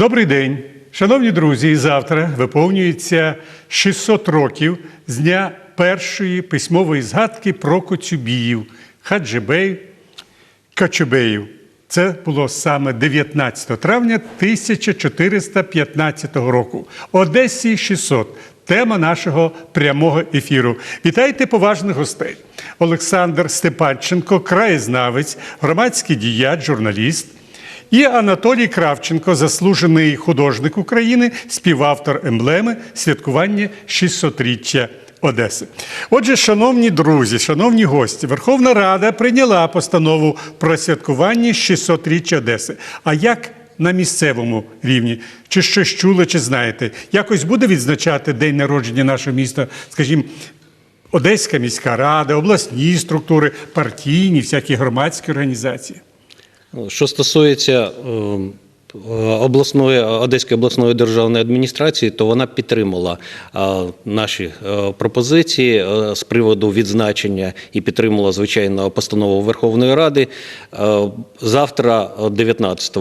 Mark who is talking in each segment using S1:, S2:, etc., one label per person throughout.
S1: Добрий день, шановні друзі. Завтра виповнюється 600 років з дня першої письмової згадки про Коцюбіїв, Хаджибеїв, Качубеїв. Це було саме 19 травня 1415 року. Одесі 600. Тема нашого прямого ефіру. Вітайте поважних гостей. Олександр Степанченко, краєзнавець, громадський діяч, журналіст. І Анатолій Кравченко, заслужений художник України, співавтор емблеми святкування 600-річчя Одеси. Отже, шановні друзі, шановні гості, Верховна Рада прийняла постанову про святкування 600-річчя Одеси. А як на місцевому рівні? Чи щось чули, чи знаєте? Якось буде відзначати день народження нашого міста, скажімо, Одеська міська рада, обласні структури, партійні, всякі громадські організації.
S2: Ну, Що стосується е, обласної Одеської обласної державної адміністрації, то вона підтримала е, наші е, пропозиції з приводу відзначення і підтримала звичайно постанову Верховної Ради. Завтра, е, 19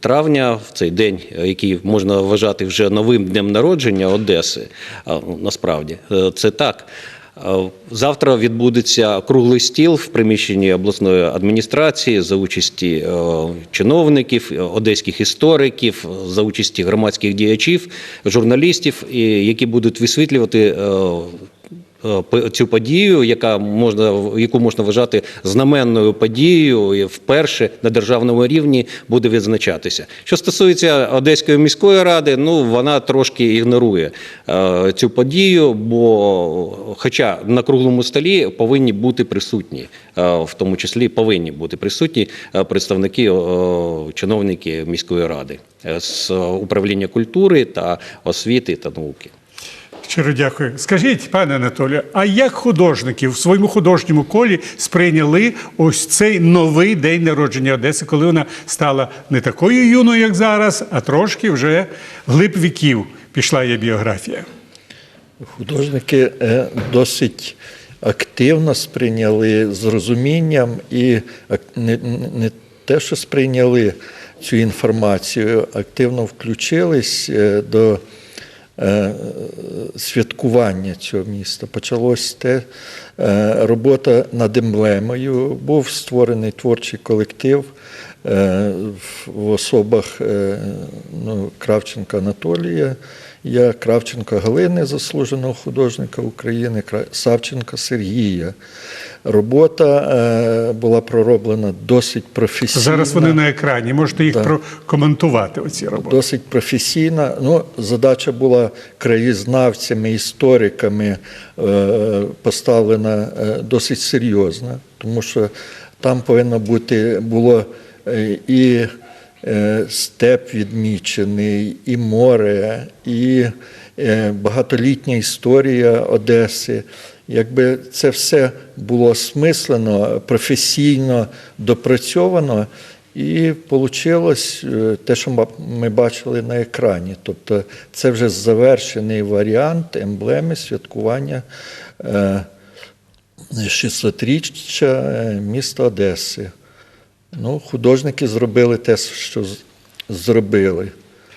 S2: травня, в цей день, який можна вважати вже новим днем народження Одеси, е, насправді це так. Е, Завтра відбудеться круглий стіл в приміщенні обласної адміністрації за участі е, чиновників, е, одеських істориків, за участі громадських діячів, журналістів, які будуть висвітлювати. Е, Цю подію, яка можна яку можна вважати знаменною подією, і вперше на державному рівні буде відзначатися. Що стосується Одеської міської ради, ну вона трошки ігнорує е, цю подію, бо, хоча на круглому столі повинні бути присутні, е, в тому числі повинні бути присутні представники, чиновники міської ради з управління культури та освіти та науки.
S1: Щиро дякую. Скажіть, пане Анатолію, а як художники в своєму художньому колі сприйняли ось цей новий день народження Одеси, коли вона стала не такою юною, як зараз, а трошки вже глиб віків пішла її біографія?
S3: Художники е, досить активно сприйняли з розумінням і не, не те, що сприйняли цю інформацію, активно включились е, до е, святкування цього міста. Почалось те е, робота над емблемою. Був створений творчий колектив е, в- особах е, ну, Кравченка Анатолія. Я Кравченко Галини, заслуженого художника України, Кра- Савченка Сергія. Робота е, була пророблена досить професійно.
S1: Зараз вони на екрані. Можете їх
S3: Да.
S1: прокоментувати, оці роботи.
S3: Досить професійна. Ну, задача була краєзнавцями, істориками е, поставлена е, досить серйозна, тому що там повинно бути було і степ відмічений, і море, і е, багатолітня історія Одеси. Якби це все було осмислено, професійно допрацьовано, і вийшло те, що ми бачили на екрані. Тобто це вже завершений варіант емблеми святкування е, 600-річчя е, міста Одеси. Ну, художники зробили те, що зробили.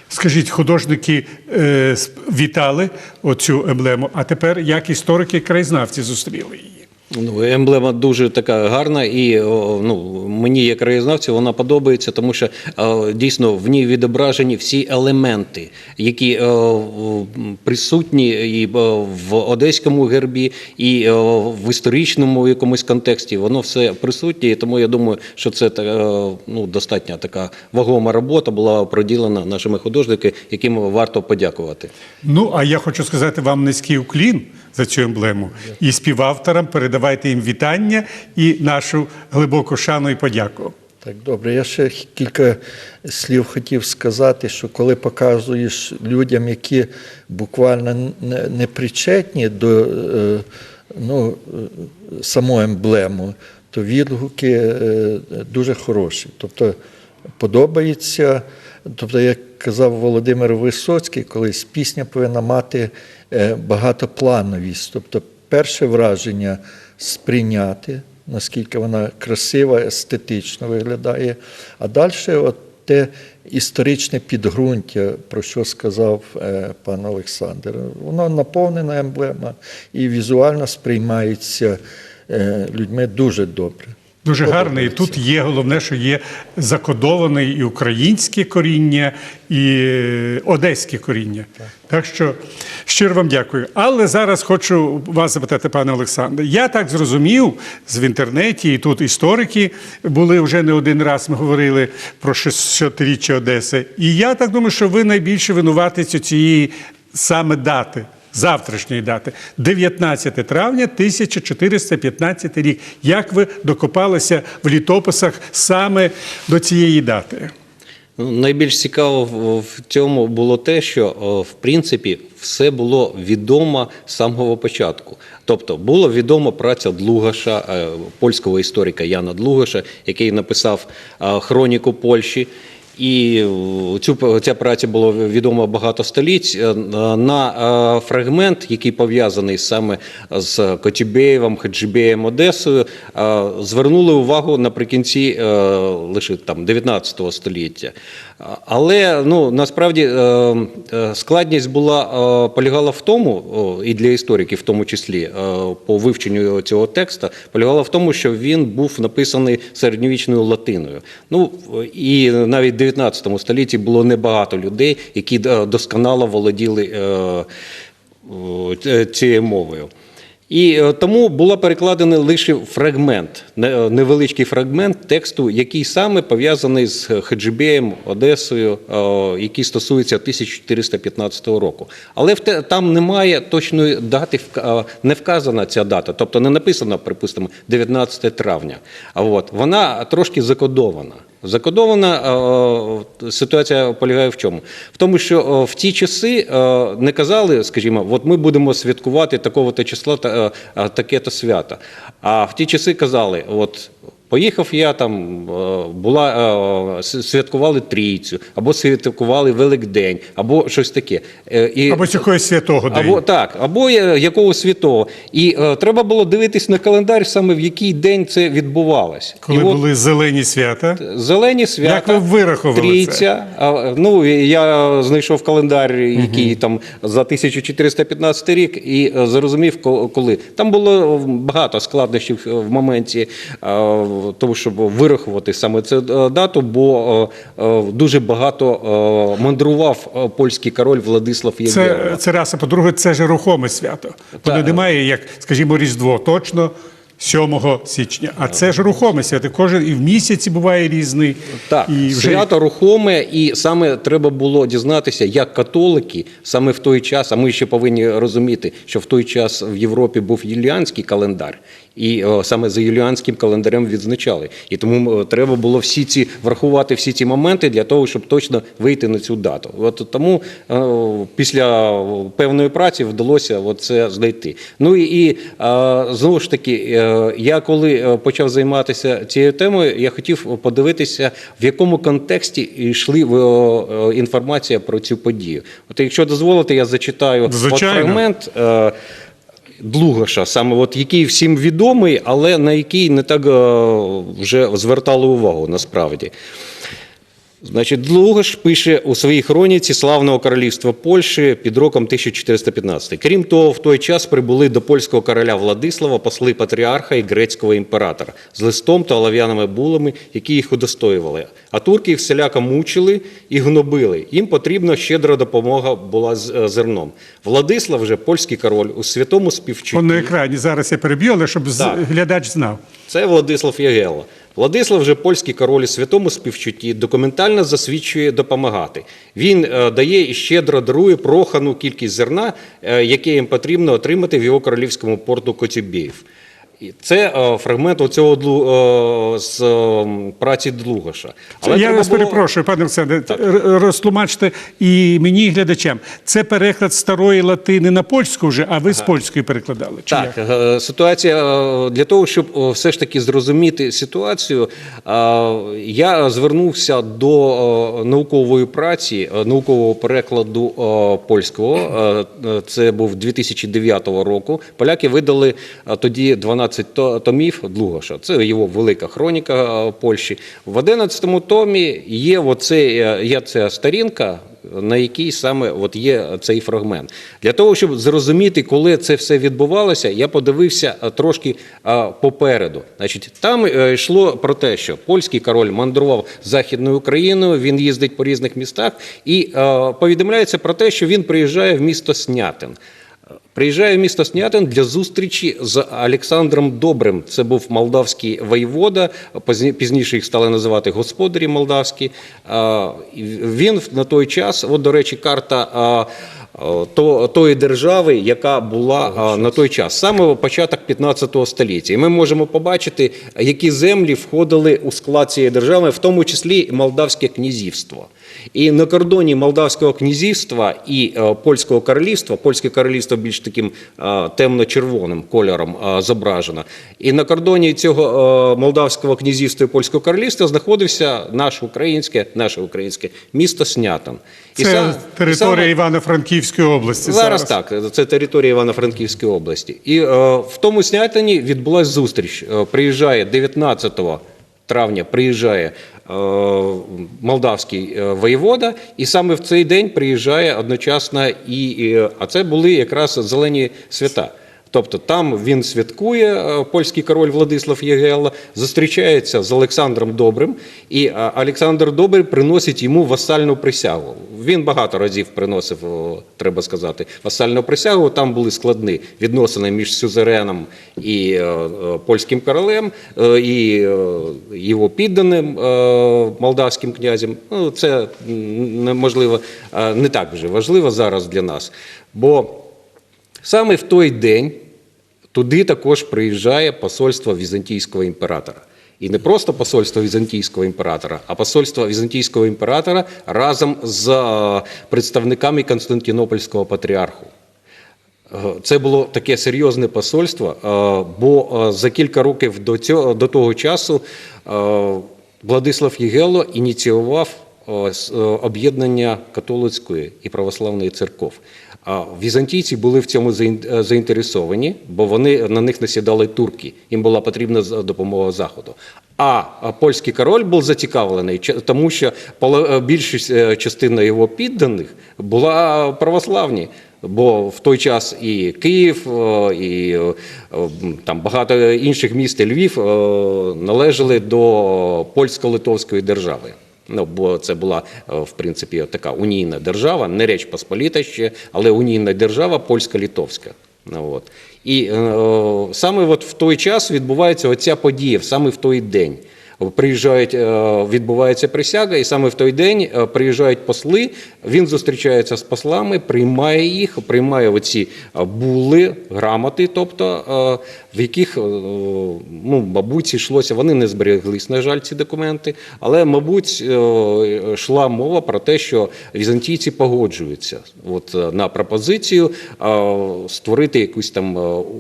S1: Скажіть, художники е, вітали оцю емблему, а тепер як історики краєзнавці зустріли її?
S2: Ну, емблема дуже така гарна, і ну, мені, як краєзнавцю, вона подобається, тому що дійсно в ній відображені всі елементи, які присутні і в одеському гербі, і в історичному якомусь контексті. Воно все присутнє, і тому я думаю, що це ну, достатньо така вагома робота була проділена нашими художниками, яким варто подякувати.
S1: Ну, а я хочу сказати вам низький уклін за цю емблему. І співавторам передавайте їм вітання і нашу глибоку шану і подяку.
S3: Так, добре. Я ще кілька слів хотів сказати, що коли показуєш людям, які буквально не- причетні до е, ну, саму емблему, то відгуки е, дуже хороші. Тобто подобається. Тобто, як казав Володимир Висоцький, колись пісня повинна мати е, багатоплановість. Тобто, перше враження сприйняти, наскільки вона красива, естетично виглядає. А далі, от те історичне підґрунтя, про що сказав е, пан Олександр. Воно наповнена емблема і візуально сприймається е, людьми дуже добре.
S1: Дуже гарний. І тут є головне, що є закодоване і українське коріння, і одеське коріння. Так. що щиро вам дякую. Але зараз хочу вас запитати, пане Олександре. Я так зрозумів з в інтернеті, і тут історики були вже не один раз. Ми говорили про 600-річчя Одеси. І я так думаю, що ви найбільше винуватець цієї саме дати. Завтрашньої дати 19 травня 1415 рік. Як ви докопалися в літописах саме до цієї дати?
S2: Ну, Найбільш цікаво в- цьому було те, що в принципі все було відомо з самого початку. Тобто була відома праця Длугаша, е, польського історика Яна Длугаша, який написав е, хроніку Польщі. І цю ця праця була відома багато століть. Е, На е, фрагмент, який пов'язаний саме з Котібеєвом, Хаджибеєм, Одесою, е, звернули увагу наприкінці лише там 19 століття. Але ну насправді е, е, складність була е, полягала в тому, і для істориків, в тому числі по вивченню цього текста, полягала в тому, що він був написаний середньовічною латиною. Ну і навіть в 19 столітті було небагато людей, які досконало володіли цією мовою. І е, тому було перекладений лише фрагмент, е, невеличкий фрагмент тексту, який саме пов'язаний з Хаджибеєм, Одесою, е, який стосується 1415 року. Але там немає точної дати, е, не вказана ця дата, тобто не написано, припустимо, 19 травня. А от вона трошки закодована. Закодована ситуація полягає в чому? В тому, що е, в ті часи е, не казали, скажімо, от ми будемо святкувати такого-то числа та е, таке-то свято. А в ті часи казали, от. Поїхав я там, е, була е, святкували трійцю, або святкували Великдень, або щось таке. Е, І,
S1: Або якогось святого дня.
S2: або так, або якогось святого. І е, треба було дивитись на календар, саме в який день це відбувалось.
S1: Коли
S2: І от-
S1: були зелені свята.
S2: Зелені свята.
S1: Як ви вирахували
S2: Трійця. А, Ну, я знайшов календар, який там за 1415 рік, і зрозумів, коли. Там було багато складнощів в моменті е, того, щоб вирахувати саме цю е, дату, бо е, е, дуже багато мандрував польський король Владислав Євгенов.
S1: Це, це раз, а по-друге, це ж рухоме свято. Воно немає, як, скажімо, Різдво, точно 7 січня. А це ж рухоме свято. Кожен і в місяці буває різний.
S2: Так,
S1: і вже
S2: свято рухоме, і саме треба було дізнатися, як католики саме в той час, а ми ще повинні розуміти, що в той час в Європі був юліанський календар, і о, саме за юліанським календарем відзначали. І тому треба було всі ці врахувати всі ці моменти для того, щоб точно вийти на цю дату. От тому е, після певної праці вдалося от це знайти. Ну і, і знову ж таки, е, я коли е, почав займатися цією темою, я хотів подивитися, в якому контексті йшли інформація про цю подію. От якщо дозволите, я зачитаю от фрагмент. Длугаша, саме от який всім відомий, але на який не так е, вже звертали увагу насправді. Значить, Длугаш пише у своїй хроніці славного королівства Польщі під роком 1415. Крім того, в той час прибули до польського короля Владислава посли патріарха і грецького імператора з листом та олов'яними булами, які їх удостоювали. А турки їх всіляко мучили і гнобили. Їм потрібна щедра допомога була з е, зерном. Владислав же, польський король, у святому співчутті.
S1: Он на екрані зараз я переб'ю, але щоб
S2: Так.
S1: глядач знав.
S2: Це Владислав Ягелла. Владислав же польський король святому співчутті документально засвідчує допомагати. Він е, дає і щедро дарує прохану кількість зерна, е, яке їм потрібно отримати в його королівському порту Коцюбєєв. Це е, фрагмент оцього Длу- е, з е, праці Длугаша.
S1: Але
S2: я
S1: вас
S2: було-
S1: перепрошую, пане Олександре, розтлумачте і мені, і глядачам. Це переклад старої латини на польську вже, а ви з польської перекладали. Чи
S2: Так,
S1: як?
S2: е, ситуація е, для того, щоб е, все ж таки зрозуміти ситуацію, я звернувся до наукової праці, наукового перекладу польського. Це був 2009 року. Поляки видали тоді 12 11 то- томів Длугаша. Це його велика хроніка е, Польщі. В 11 томі є, оце, е, є ця сторінка, на якій саме от є цей фрагмент. Для того, щоб зрозуміти, коли це все відбувалося, я подивився е, трошки попереду. Значить, там йшло про те, що польський король мандрував Західною Україною, він їздить по різних містах, і повідомляється про те, що він приїжджає в місто Снятин. Приїжджає в місто Снятин для зустрічі з Олександром Добрим. Це був молдавський воєвода, пізніше їх стали називати господарі молдавські. Він на той час, от, до речі, карта тої держави, яка була на той час, саме початок 15 століття. І ми можемо побачити, які землі входили у склад цієї держави, в тому числі і Молдавське князівство. І на кордоні Молдавського князівства і е, польського королівства, польське королівство більш таким е, темно-червоним кольором е, зображено. І на кордоні цього Молдавського князівства і польського королівства знаходився наше українське, наше українське місто Снятин. І
S1: Це
S2: сам-
S1: територія
S2: і саме-
S1: Івано-Франківської області.
S2: Зараз так, це територія Івано-Франківської області. І в тому Снятині відбулася зустріч. Приїжджає 19 травня, приїжджає е, молдавський е, воєвода, і саме в цей день приїжджає одночасно і, і а це були якраз зелені свята. Тобто там він святкує е, польський король Владислав Єгела, зустрічається з Олександром Добрим, і е, Олександр Добрий приносить йому васальну присягу. Він багато разів приносив, треба сказати, васальну присягу. Там були складні відносини між сюзереном і е, польським королем, і його підданим молдавським князем. Ну, це неможливо, не так вже важливо зараз для нас. Бо Саме в той день туди також приїжджає посольство візантійського імператора. І не просто посольство візантійського імператора, а посольство візантійського імператора разом з е, представниками Константинопольського патріарху. Е, Це було таке серйозне посольство, е, бо за кілька років до, цього, до того часу Владислав Єгело ініціював об'єднання католицької і православної церков. Візантійці були в цьому е, заінтересовані, бо вони на них насідали турки. Їм була потрібна допомога Заходу. А польський король був зацікавлений, тому що е, більшість е, частина його підданих була православні. Бо в той час і Київ, е, і е, там багато інших міст, Львів е, належали до польсько-литовської держави. Ну, бо це була е, в принципі така унійна держава, не Реч Посполіта ще, але унійна держава польсько-літовська. Ну, от. І е, саме от в той час відбувається оця подія, саме в той день. Приїжджають, е, відбувається присяга, і саме в той день е, приїжджають посли. Він зустрічається з послами, приймає їх, приймає оці е, були, грамоти, тобто в яких, ну, мабуть, йшлося, вони не збереглись, на жаль, ці документи, але, мабуть, йшла мова про те, що візантійці погоджуються от, на пропозицію створити якусь там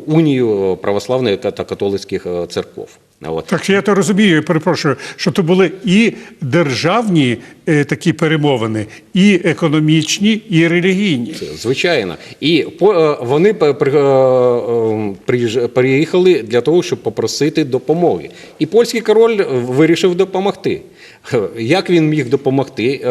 S2: унію православних та католицьких церков. От.
S1: Так я то розумію, перепрошую, що то були і державні такі перемовини, і економічні, і релігійні.
S2: Звичайно, і по, е, вони е, е, приїж- приїхали для того, щоб попросити допомоги. І польський король е, вирішив допомогти. Е, Як він міг допомогти, е,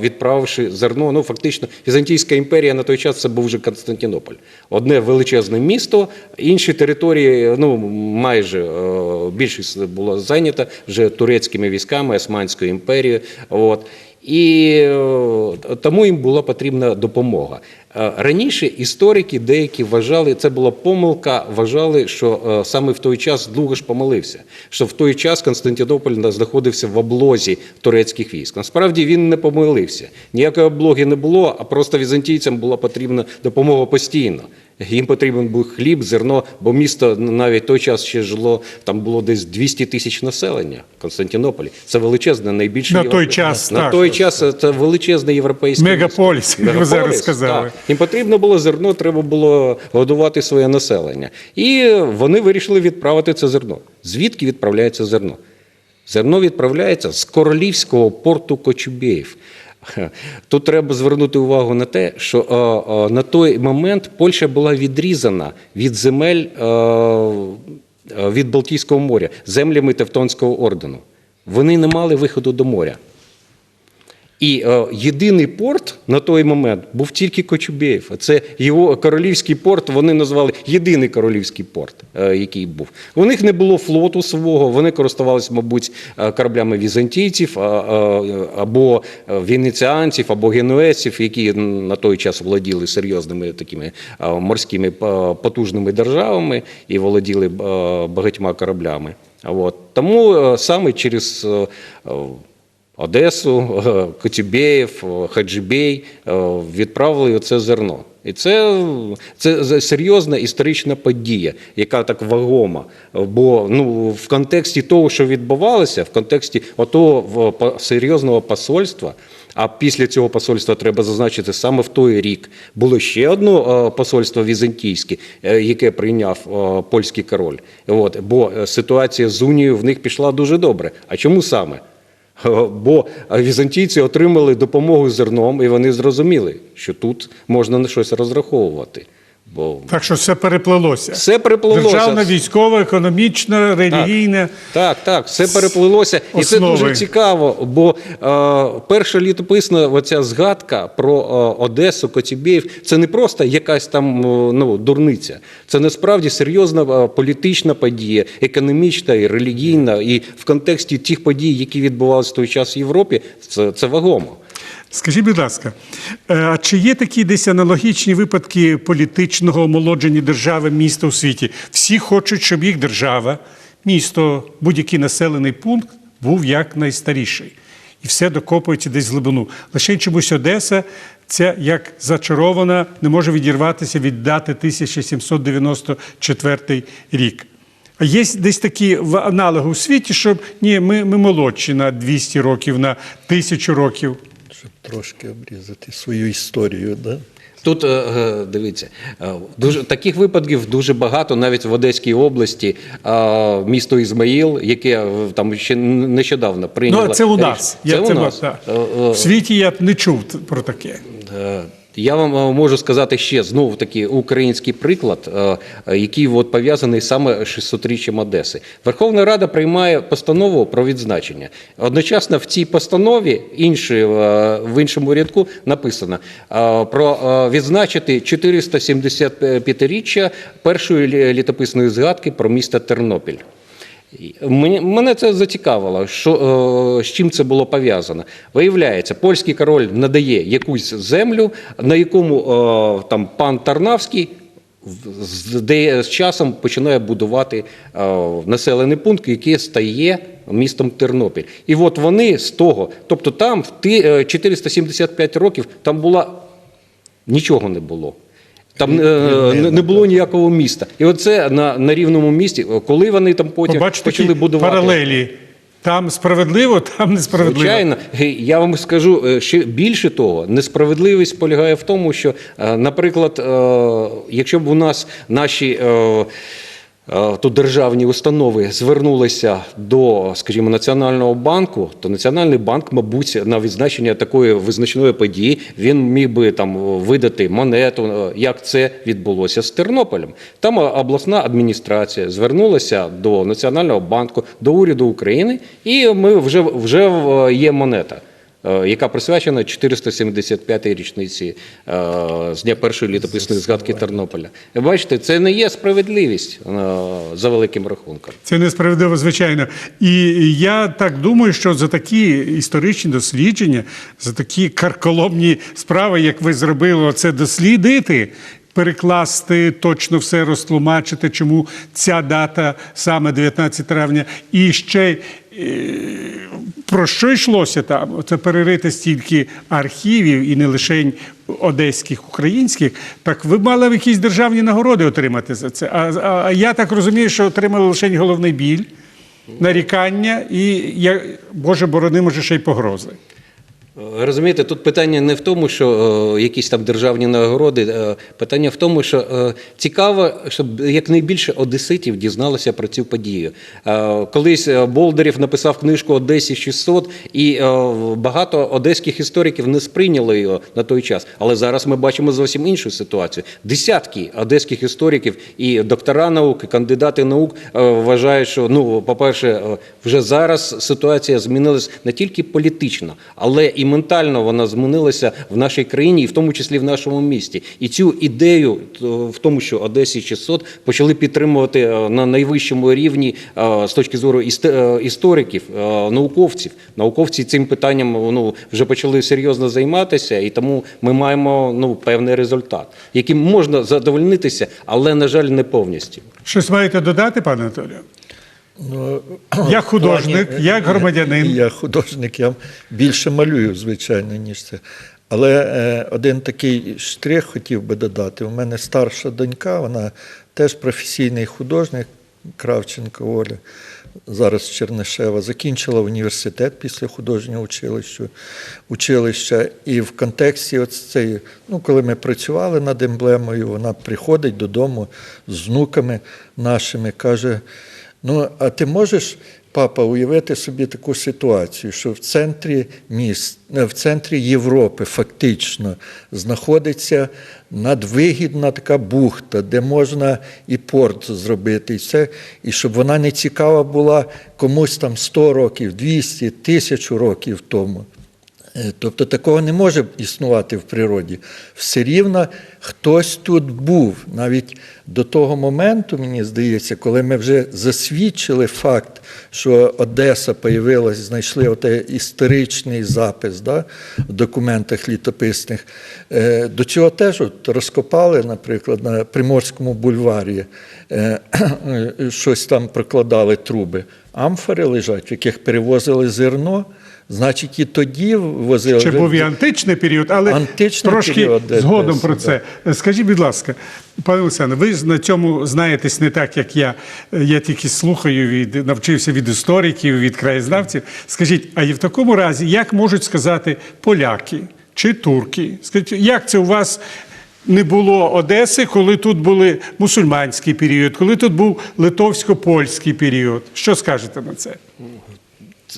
S2: відправивши зерно? Ну фактично, Візантійська імперія на той час це був вже Константинополь. Одне величезне місто, інші території, ну майже е, більшість була зайнята вже турецькими військами Османської імперії. І е, тому їм була потрібна допомога. Е, Раніше історики деякі вважали, це була помилка, вважали, що е, саме в той час Длугаш помилився, що в той час Константинополь на- знаходився в облозі турецьких військ. Насправді він не помилився. Ніякої облоги не було, а просто візантійцям була потрібна допомога постійно. Їм потрібен був хліб, зерно, бо місто навіть той час ще жило, там було десь 200 тисяч населення в Константинополі. Це величезне, найбільше
S1: На
S2: європе-
S1: той час,
S2: на
S1: так.
S2: той час це величезне європейське
S1: Мегаполіс, як ви зараз сказали.
S2: так. Їм потрібно було зерно, треба було годувати своє населення. І вони вирішили відправити це зерно. Звідки відправляється зерно? Зерно відправляється з королівського порту Кочубєїв. Тут треба звернути увагу на те, що е, е, на той момент Польща була відрізана від земель е, від Балтійського моря землями Тевтонського ордену. Вони не мали виходу до моря. І е, єдиний порт на той момент був тільки Кочубєєв. Це його королівський порт. Вони назвали єдиний королівський порт, е, який був. У них не було флоту свого. Вони користувалися, мабуть, е, кораблями візантійців а- або е, венеціанців, або генуезців, які на той час володіли серйозними такими е, морськими е, потужними державами і володіли е, багатьма кораблями. От. Тому е, саме через е, е, Одесу, е, е, Хаджибей е, відправили це зерно. І це, це серйозна історична подія, яка так вагома. Бо ну, в контексті того, що відбувалося, в контексті отого серйозного посольства, а після цього посольства треба зазначити саме в той рік було ще одне посольство візантійське, яке прийняв польський король. От, бо ситуація з унією в них пішла дуже добре. А чому саме? Бо візантійці отримали допомогу зерном, і вони зрозуміли, що тут можна на щось розраховувати. Бо
S1: Так що все переплелося.
S2: все переплилося.
S1: Державна, військова, економічна, релігійна.
S2: Так, так, все переплилося, і це дуже цікаво. Бо е, перша літописна оця згадка про е, Одесу, Коцюбєєв, це не просто якась там е, ну, дурниця. Це насправді серйозна е, політична подія, економічна і релігійна. І в контексті тих подій, які відбувалися в той час в Європі, це, це вагомо.
S1: Скажіть, будь ласка, е, а чи є такі десь аналогічні випадки політичного омолодження держави міста у світі? Всі хочуть, щоб їх держава, місто, будь-який населений пункт був як найстаріший. І все докопується десь в глибину. Лише чомусь Одеса, ця як зачарована, не може відірватися від дати 1794 рік. А є десь такі аналоги у світі, щоб ні, ми, ми молодші на 200 років, на 1000 років.
S3: Щоб трошки обрізати свою історію. Да?
S2: Тут е, е, дивіться, е, дуже таких випадків дуже багато, навіть в Одеській області, місто Ізмаїл, яке там ще нещодавно прийняло.
S1: Ну, це у нас.
S2: Це
S1: Я
S2: у
S1: це
S2: нас.
S1: В світі я б не чув про таке.
S2: Я вам е, можу сказати ще знову таки український приклад, е, який от пов'язаний саме з 600-річчям Одеси. Верховна Рада приймає постанову про відзначення. Одночасно в цій постанові іншої, е, в іншому рядку написано про відзначити 475-річчя першої літописної згадки про місто Тернопіль. Мене це зацікавило, що, е, з чим це було пов'язано. Виявляється, польський король надає якусь землю, на якому е, там пан Тарнавський де, з часом починає будувати е, населений пункт, який стає містом Тернопіль. І от вони з того, тобто там в ті, е, 475 років там була нічого не було. Там е, не, не було ніякого міста. І оце на, на рівному місті, коли вони там потім
S1: Побачите
S2: почали
S1: такі
S2: будувати.
S1: паралелі. Там справедливо, там несправедливо.
S2: Звичайно, я вам скажу е, ще більше того, несправедливість полягає в тому, що, е, наприклад, е, якщо б у нас наші. То державні установи звернулися до, скажімо, Національного банку, то Національний банк, мабуть, на відзначення такої визначної події він міг би там видати монету, як це відбулося з Тернополем. Там обласна адміністрація звернулася до Національного банку, до уряду України, і ми вже, вже є монета. Е, Яка присвячена 475-й річниці е, з дня першої літописної згадки Тернополя. Бачите, це не є справедливість е, за великим рахунком.
S1: Це несправедливо, звичайно. І я так думаю, що за такі історичні дослідження, за такі карколомні справи, як ви зробили, це дослідити. Перекласти точно все розтлумачити, чому ця дата саме 19 травня, і ще про що йшлося там? Це перерити стільки архівів і не лише одеських, українських. Так ви мали якісь державні нагороди отримати за це. А, а, я так розумію, що отримали лише головний біль, нарікання і, я, Боже борони, може, ще й погрози.
S2: Розумієте, тут питання не в тому, що е, якісь там державні нагороди. е, питання в тому, що е, цікаво, щоб якнайбільше одеситів дізналося про цю подію. Колись Болдерів написав книжку Одесі 600, і багато одеських істориків не сприйняли його на той час. Але зараз ми бачимо зовсім іншу ситуацію. Десятки одеських істориків і доктора наук, і кандидати наук вважають, що ну, по-перше, е, вже зараз ситуація змінилась не тільки політично, але і ментально вона змінилася в нашій країні, і в тому числі в нашому місті. І цю ідею в тому, що Одесі 600 почали підтримувати е, на найвищому рівні е, з точки зору е, істориків, науковців. Науковці цим питанням ну, вже почали серйозно займатися, і тому ми маємо ну, певний результат, яким можна задовольнитися, але на жаль, не повністю.
S1: Щось маєте додати, пане Анатолію?
S3: Ну,
S1: Як художник,
S3: плані-
S1: як громадянин.
S3: Я художник, я більше малюю, звичайно, ніж це. Але е, один такий штрих хотів би додати. У мене старша донька, вона теж професійний художник, Кравченко Оля, зараз Чернишева, закінчила університет після художнього училища, училища. І в контексті от цієї, ну, коли ми працювали над емблемою, вона приходить додому з внуками нашими, каже. Ну, а ти можеш, папа, уявити собі таку ситуацію, що в центрі міст, е, в центрі Європи фактично знаходиться надвигідна така бухта, де можна і порт зробити, і все, і щоб вона не цікава була комусь там 100 років, 200, 1000 років тому. Е, Тобто такого не може існувати в природі. Все рівно хтось тут був. Навіть до того моменту, мені здається, коли ми вже засвідчили факт, що Одеса появилась, знайшли оте історичний запис да, в документах літописних. Е, До цього теж от розкопали, наприклад, на Приморському бульварі, е, щось там прокладали труби. Амфори лежать, в яких перевозили зерно. Значить, і тоді возили.
S1: Ще був і античний період, але
S3: Античний
S1: трошки
S3: період,
S1: згодом
S3: де-
S1: про це. Скажіть, будь ласка, пане Олександре, ви ж на цьому знаєтесь не так, як я. Я тільки слухаю від навчився від істориків, від краєзнавців. Скажіть, а і в такому разі, як можуть сказати поляки чи турки? Скажіть, як це у вас? Не було Одеси, коли тут були мусульманський період, коли тут був литовсько-польський період. Що скажете на це?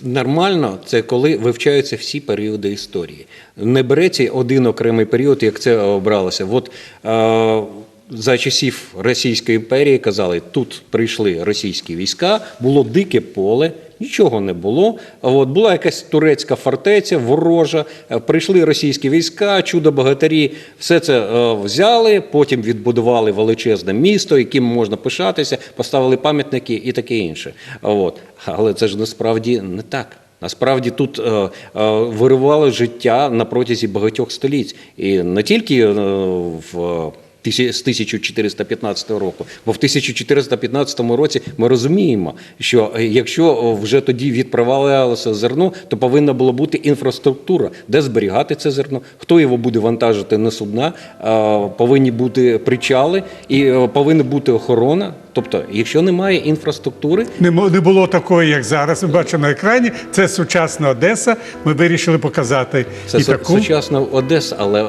S2: Нормально це коли вивчаються всі періоди історії. Не береться один окремий період, як це обралося. От е, за часів Російської імперії казали, тут прийшли російські війська, було дике поле, нічого не було. От була якась турецька фортеця, ворожа. е, Прийшли російські війська, чудо богатирі, все це е, взяли, потім відбудували величезне місто, яким можна пишатися, поставили пам'ятники і таке інше. От. Але це ж насправді не так. Насправді тут е, е, вирувало життя на протязі багатьох століть. І не тільки е, в з 1415 року, бо в 1415 році ми розуміємо, що е, якщо вже тоді відправлялося зерно, то повинна була бути інфраструктура, де зберігати це зерно, хто його буде вантажити на судна, повинні бути причали і е, повинна бути охорона. Тобто, якщо немає інфраструктури,
S1: Не не було такої, як зараз. Ми бачимо на екрані. Це сучасна Одеса. Ми вирішили показати
S2: Це
S1: і
S2: су-
S1: таку.
S2: сучасна Одеса, але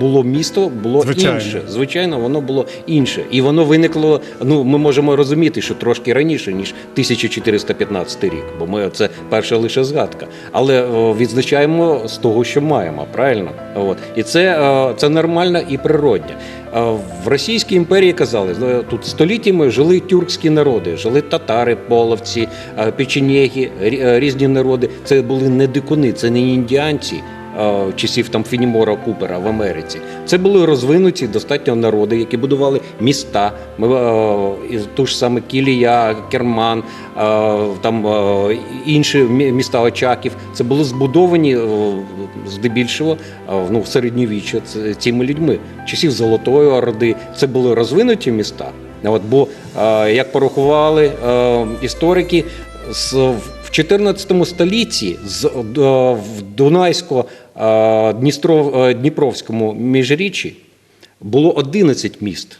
S2: було місто, було
S1: Звичайно.
S2: інше. Звичайно, воно було інше. І воно виникло. Ну, ми можемо розуміти, що трошки раніше, ніж 1415 рік, бо ми це перша лише згадка. Але о, відзначаємо з того, що маємо, правильно? От. І це, о, це нормально і природне. В Російській імперії казали, е, тут століттями жили тюркські народи, жили татари, половці, печенєги, різні народи. Це були не дикуни, це не індіанці часів там Фінімора Купера в Америці. Це були розвинуті достатньо народи, які будували міста. Ми е, ту ж саме Кілія, Керман, е, там е, інші міста Очаків. Це були збудовані е, здебільшого е, ну, в середньовіччя цими людьми. Часів Золотої Орди. Це були розвинуті міста. От, бо, е, як порахували е, історики, з, в 14 столітті з, е, в Дунайсько е, е, міжріччі було 11 міст.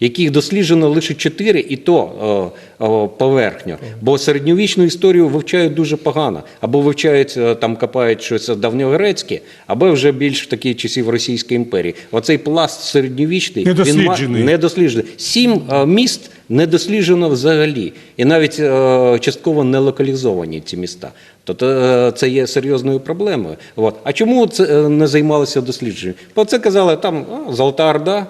S2: Яких досліджено лише 4, і то е, е, поверхньо. Бо середньовічну історію вивчають дуже погано. Або вивчають, е, там копають щось давньогрецьке, або вже більш в такі часів Російської імперії. Оцей пласт середньовічний він
S1: Недосліджений.
S2: не досліджений. Сім міст не досліджено взагалі, і навіть частково не локалізовані ці міста. Тобто це є серйозною проблемою. От. А чому це не займалися дослідженням? Бо це казали там Золота Орда.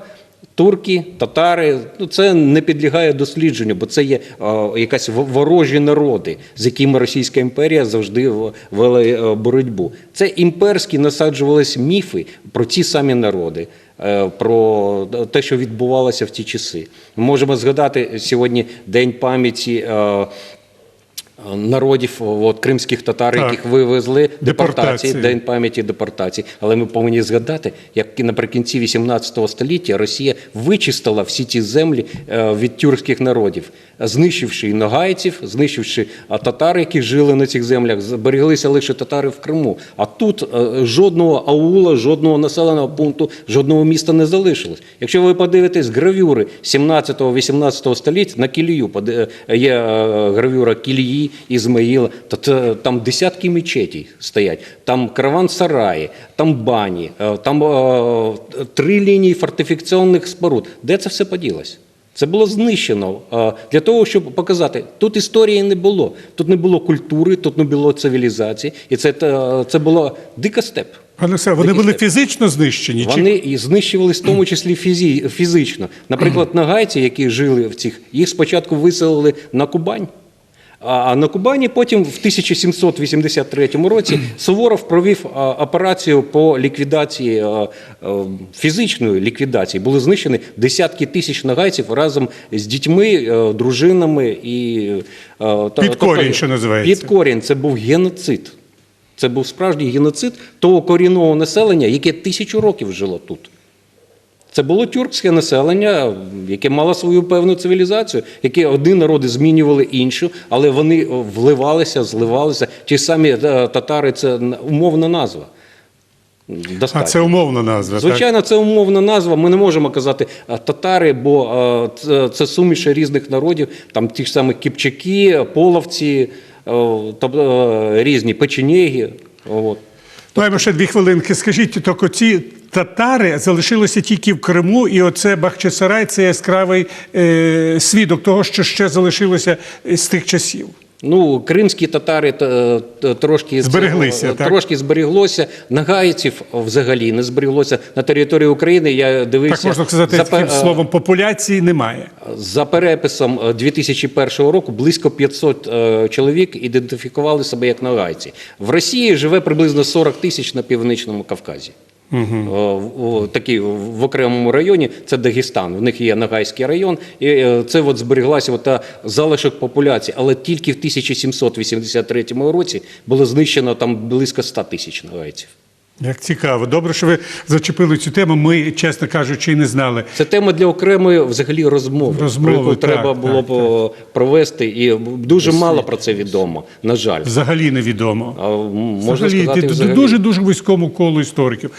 S2: Турки, татари, ну це не підлягає дослідженню, бо це є е, якась ворожі народи, з якими Російська імперія завжди вела е, боротьбу. Це імперські насаджувались міфи про ті самі народи, е, про те, що відбувалося в ті часи. Ми можемо згадати сьогодні День пам'яті. Народів от, кримських татар,
S1: Так.
S2: яких вивезли депортації, день пам'яті депортації. Але ми повинні згадати, як наприкінці 18 століття Росія вичистила всі ті землі е, від тюркських народів, знищивши і ногайців, знищивши татар, які жили на цих землях, зберіглися лише татари в Криму. А тут е, жодного аула, жодного населеного пункту, жодного міста не залишилось. Якщо ви подивитесь гравюри 17-18 століття на Кілію, е, є гравюра Кілії, Ізмаїла, то це- там десятки мечетей стоять, там караван-сараї, там бані, е, там е, три лінії фортифікаційних споруд. Де це все поділось? Це було знищено е, для того, щоб показати, тут історії не було, тут не було культури, тут не було цивілізації, і це, е, це було дика степ.
S1: Пане Олександр, вони були фізично знищені?
S2: Вони і знищувались в тому числі фізі, фізично. Наприклад, нагайці, які жили в цих, їх спочатку виселили на Кубань. А на Кубані потім в 1783 році Суворов провів операцію по ліквідації фізичної ліквідації. Були знищені десятки тисяч нагайців разом з дітьми, е, дружинами і
S1: Під корінь, що називається.
S2: Під корінь це був геноцид. Це був справжній геноцид того корінного населення, яке тисячу років жило тут. Це було тюркське населення, яке мало свою певну цивілізацію, яке одні народи змінювали іншу, але вони вливалися, зливалися. Ті самі е, татари це умовна назва. Достатньо.
S1: А це умовна назва. так?
S2: Звичайно, це умовна назва. Ми не можемо казати татари, бо це, суміш різних народів, там ті ж самі кіпчаки, половці, різні печенєги. От.
S1: Маємо ще дві хвилинки. Скажіть, тільки ці татари залишилися тільки в Криму, і оце Бахчисарай це яскравий е, свідок того, що ще залишилося з тих часів.
S2: Ну, кримські татари та- та- трошки
S1: Збереглися,
S2: це,
S1: так?
S2: трошки зберіглося. Нагайців взагалі не збереглося на території України. Я дивився
S1: Так можна сказати,
S2: за,
S1: таким словом, популяції немає.
S2: за переписом е, 2001 року. Близько 500 е, чоловік ідентифікували себе як нагайці. В Росії живе приблизно 40 тисяч на північному Кавказі. Угу. Такий, в окремому районі це Дагестан. В них є Нагайський район, і е, це от збереглася от та залишок популяції. Але тільки в 1783 році було знищено там близько 100 тисяч нагайців.
S1: Як цікаво. Добре, що ви зачепили цю тему. Ми, чесно кажучи, не знали.
S2: Це тема для окремої взагалі розмови,
S1: Розмови,
S2: про яку
S1: так,
S2: треба
S1: так,
S2: було б провести, і дуже мало про це відомо. На жаль,
S1: Взагалі невідомо.
S2: а, можна
S1: Взагалі,
S2: сказати, взагалі.
S1: дуже дуже вузькому колу істориків.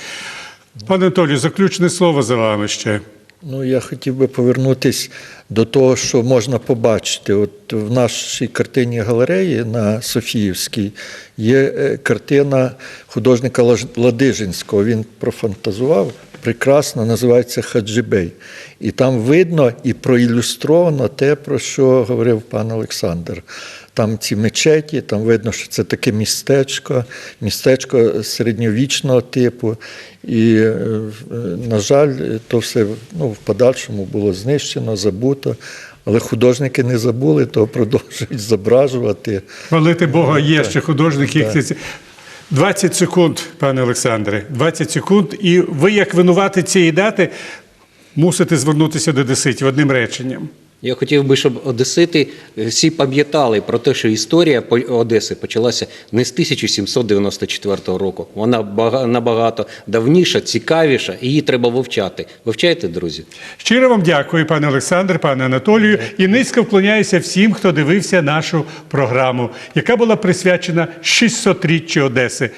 S1: Пане Анатолію, заключне слово за вами ще.
S3: Ну, я хотів би повернутися до того, що можна побачити. От в нашій картині галереї на Софіївській є е, картина художника Ладижинського. Він профантазував прекрасно, називається Хаджибей. І там видно і проілюстровано те, про що говорив пан Олександр. Там ці мечеті, там видно, що це таке містечко, містечко середньовічного типу. І, е, на жаль, то все ну, в подальшому було знищено, забуто. Але художники не забули, то продовжують зображувати.
S1: Хвалити Бога, є ще художники. це- 20 секунд, пане Олександре. 20 секунд. І ви, як винувати цієї дати, мусите звернутися до деситів одним реченням.
S2: Я хотів би, щоб одесити е, всі пам'ятали про те, що історія Одеси почалася не з 1794 року. Вона бага- набагато давніша, цікавіша, і її треба вивчати. Вивчайте, друзі.
S1: Щиро вам дякую, пане Олександр, пане Анатолію, і низько вклоняюся всім, хто дивився нашу програму, яка була присвячена 600-річчю Одеси.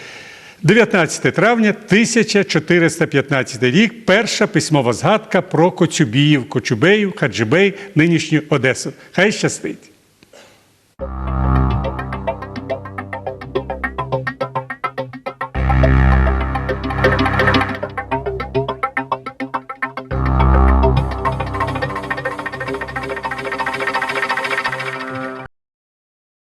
S1: 19 травня 1415 рік. Перша письмова згадка про Коцюбіїв, Кочубеїв, Хаджибей, нинішню Одесу. Хай щастить.